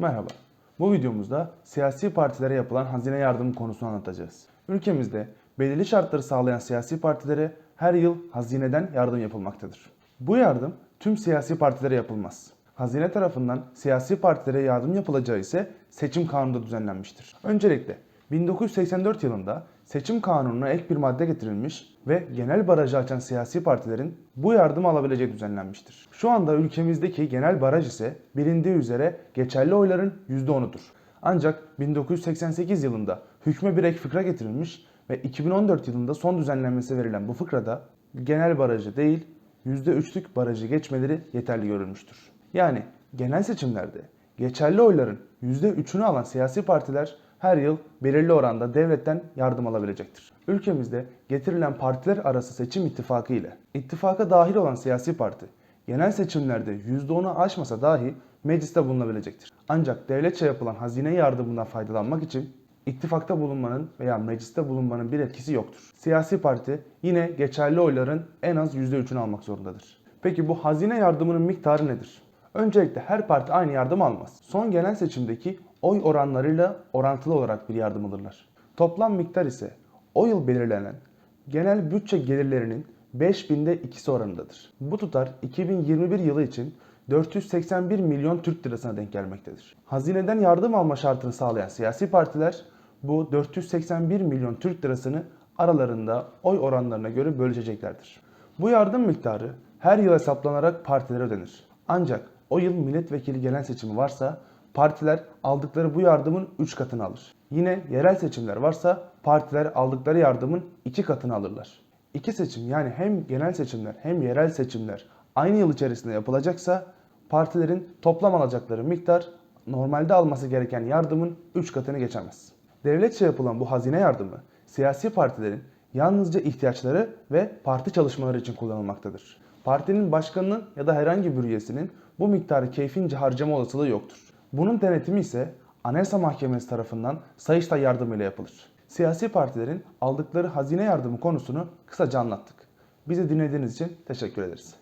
Merhaba. Bu videomuzda siyasi partilere yapılan hazine yardımı konusunu anlatacağız. Ülkemizde belirli şartları sağlayan siyasi partilere her yıl hazineden yardım yapılmaktadır. Bu yardım tüm siyasi partilere yapılmaz. Hazine tarafından siyasi partilere yardım yapılacağı ise seçim kanununda düzenlenmiştir. Öncelikle 1984 yılında seçim kanununa ek bir madde getirilmiş ve genel barajı açan siyasi partilerin bu yardımı alabileceği düzenlenmiştir. Şu anda ülkemizdeki genel baraj ise bilindiği üzere geçerli oyların %10'udur. Ancak 1988 yılında hükme bir ek fıkra getirilmiş ve 2014 yılında son düzenlenmesi verilen bu fıkrada genel barajı değil %3'lük barajı geçmeleri yeterli görülmüştür. Yani genel seçimlerde geçerli oyların %3'ünü alan siyasi partiler her yıl belirli oranda devletten yardım alabilecektir. Ülkemizde getirilen partiler arası seçim ittifakı ile ittifaka dahil olan siyasi parti genel seçimlerde %10'u aşmasa dahi mecliste bulunabilecektir. Ancak devletçe yapılan hazine yardımından faydalanmak için ittifakta bulunmanın veya mecliste bulunmanın bir etkisi yoktur. Siyasi parti yine geçerli oyların en az %3'ünü almak zorundadır. Peki bu hazine yardımının miktarı nedir? Öncelikle her parti aynı yardım almaz. Son genel seçimdeki oy oranlarıyla orantılı olarak bir yardım alırlar. Toplam miktar ise o yıl belirlenen genel bütçe gelirlerinin 5000'de ikisi oranındadır. Bu tutar 2021 yılı için 481 milyon Türk lirasına denk gelmektedir. Hazineden yardım alma şartını sağlayan siyasi partiler bu 481 milyon Türk lirasını aralarında oy oranlarına göre bölüşeceklerdir. Bu yardım miktarı her yıl hesaplanarak partilere ödenir. Ancak o yıl milletvekili genel seçimi varsa partiler aldıkları bu yardımın 3 katını alır. Yine yerel seçimler varsa partiler aldıkları yardımın 2 katını alırlar. İki seçim yani hem genel seçimler hem yerel seçimler aynı yıl içerisinde yapılacaksa partilerin toplam alacakları miktar normalde alması gereken yardımın 3 katını geçemez. Devletçe yapılan bu hazine yardımı siyasi partilerin yalnızca ihtiyaçları ve parti çalışmaları için kullanılmaktadır. Partinin başkanının ya da herhangi bir üyesinin bu miktarı keyfince harcama olasılığı yoktur. Bunun denetimi ise Anayasa Mahkemesi tarafından Sayıştay yardımıyla yapılır. Siyasi partilerin aldıkları hazine yardımı konusunu kısaca anlattık. Bizi dinlediğiniz için teşekkür ederiz.